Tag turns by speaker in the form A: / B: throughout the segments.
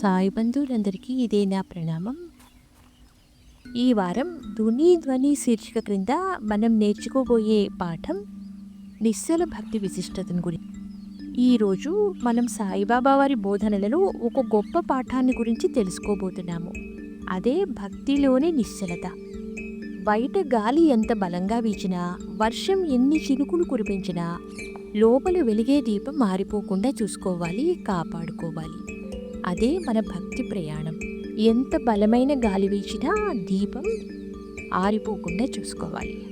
A: సాయి బంధువులందరికీ ఇదే నా ప్రణామం. ఈ వారం ధుని ధ్వని శీర్షిక క్రింద మనం నేర్చుకోబోయే పాఠం నిశ్చల భక్తి విశిష్టతను గురించి ఈరోజు మనం సాయిబాబా వారి బోధనలలో ఒక గొప్ప పాఠాన్ని గురించి తెలుసుకోబోతున్నాము. అదే భక్తిలోని నిశ్చలత. బయట గాలి ఎంత బలంగా వీచినా వర్షం ఎన్ని చినుకులు కురిపించినా లోపల వెలిగే దీపం మారిపోకుండా చూసుకోవాలి కాపాడుకోవాలి. అదే మన భక్తి ప్రయాణం. ఎంత బలమైన గాలి వీచినా దీపం ఆరిపోకుండా చూసుకోవాలి.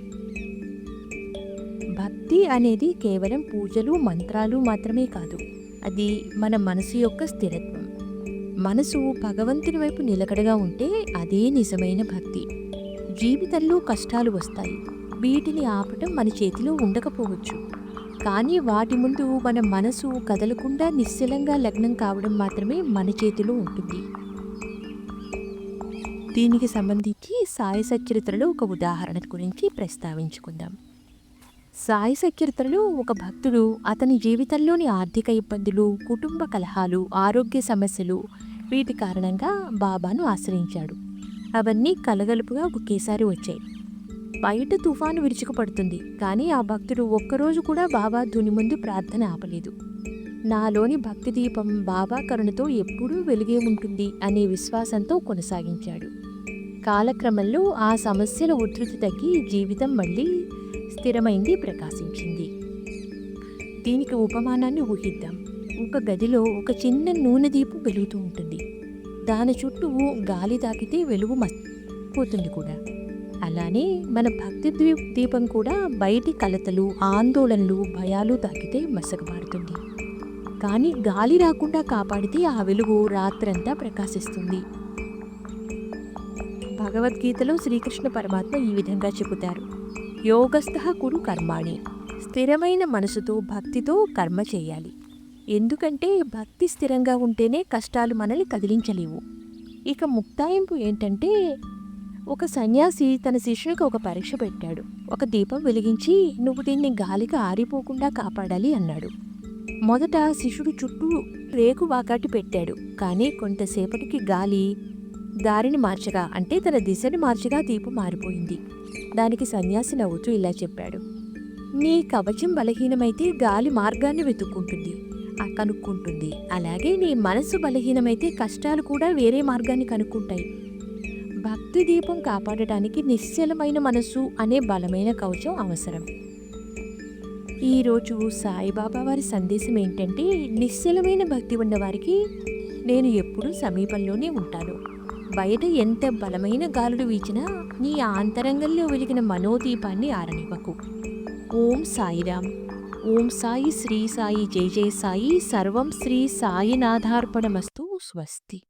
A: భక్తి అనేది కేవలం పూజలు మంత్రాలు మాత్రమే కాదు. అది మన మనసు యొక్క స్థిరత్వం. మనసు భగవంతుని వైపు నిలకడగా ఉంటే అదే నిజమైన భక్తి. జీవితంలో కష్టాలు వస్తాయి. వీటిని ఆపటం మన చేతిలో ఉండకపోవచ్చు. కానీ వాటి ముందు మన మనసు కదలకుండా నిశ్చలంగా లగ్నం కావడం మాత్రమే మన చేతిలో ఉంటుంది. దీనికి సంబంధించి సాయి సచరిత్రలో ఒక ఉదాహరణ గురించి ప్రస్తావించుకుందాం. సాయి సచరిత్రలో ఒక భక్తుడు అతని జీవితంలోని ఆర్థిక ఇబ్బందులు కుటుంబ కలహాలు ఆరోగ్య సమస్యలు వీటి కారణంగా బాబాను ఆశ్రయించాడు. అవన్నీ కలగలుపుగా ఒకేసారి వచ్చాయి. బయట తుఫాను విరుచుకుపడుతుంది. కానీ ఆ భక్తుడు ఒక్కరోజు కూడా బాబా ధుని ముందు ప్రార్థన ఆపలేదు. నాలోని భక్తి దీపం బాబా కరుణతో ఎప్పుడూ వెలిగే ఉంటుంది అనే విశ్వాసంతో కొనసాగించాడు. కాలక్రమంలో ఆ సమస్యల ఉధృతి తగ్గి జీవితం మళ్ళీ స్థిరమైంది ప్రకాశించింది. దీనికి ఉపమానాన్ని ఊహిద్దాం. ఒక గదిలో ఒక చిన్న నూనె దీపం వెలుగుతూ ఉంటుంది. దాని చుట్టూ గాలి తాకితే వెలుగు మర్చిపోతుంది కూడా. అలానే మన భక్తి దీపం కూడా బయటి కలతలు ఆందోళనలు భయాలు తాకితే మసకబారుతుంది. కానీ గాలి రాకుండా కాపాడితే ఆ వెలుగు రాత్రంతా ప్రకాశిస్తుంది. భగవద్గీతలో శ్రీకృష్ణ పరమాత్మ ఈ విధంగా చెబుతారు. యోగస్థ కురు కర్మాణి. స్థిరమైన మనసుతో భక్తితో కర్మ చేయాలి. ఎందుకంటే భక్తి స్థిరంగా ఉంటేనే కష్టాలు మనల్ని కదిలించలేవు. ఇక ముక్తాయింపు ఏంటంటే ఒక సన్యాసి తన శిష్యునికి ఒక పరీక్ష పెట్టాడు. ఒక దీపం వెలిగించి నువ్వు దీన్ని గాలికి ఆరిపోకుండా కాపాడాలి అన్నాడు. మొదట శిష్యుడు చుట్టూ రేకు వాకాటి పెట్టాడు. కానీ కొంతసేపటికి గాలి దారిని మార్చగా అంటే తన దిశని మార్చగా దీపం మారిపోయింది. దానికి సన్యాసి నవ్వుతూ ఇలా చెప్పాడు. నీ కవచం బలహీనమైతే గాలి మార్గాన్ని వెతుక్కుంటుంది కనుక్కుంటుంది. అలాగే నీ మనసు బలహీనమైతే కష్టాలు కూడా వేరే మార్గాన్ని కనుక్కుంటాయి. భక్తి దీపం కాపాడటానికి నిశ్చలమైన మనస్సు అనే బలమైన కవచం అవసరం. ఈరోజు సాయిబాబా వారి సందేశం ఏంటంటే నిశ్చలమైన భక్తి ఉన్నవారికి నేను ఎప్పుడూ సమీపంలోనే ఉంటాను. బయట ఎంత బలమైన గాలులు వీచినా నీ ఆంతరంగంలో వెలిగిన మనోదీపాన్ని ఆరనివ్వకు. ఓం సాయిరామ్. ఓం సాయి శ్రీ సాయి జై జై సాయి. సర్వం శ్రీ సాయినాథార్పణమస్తు. స్వస్తి.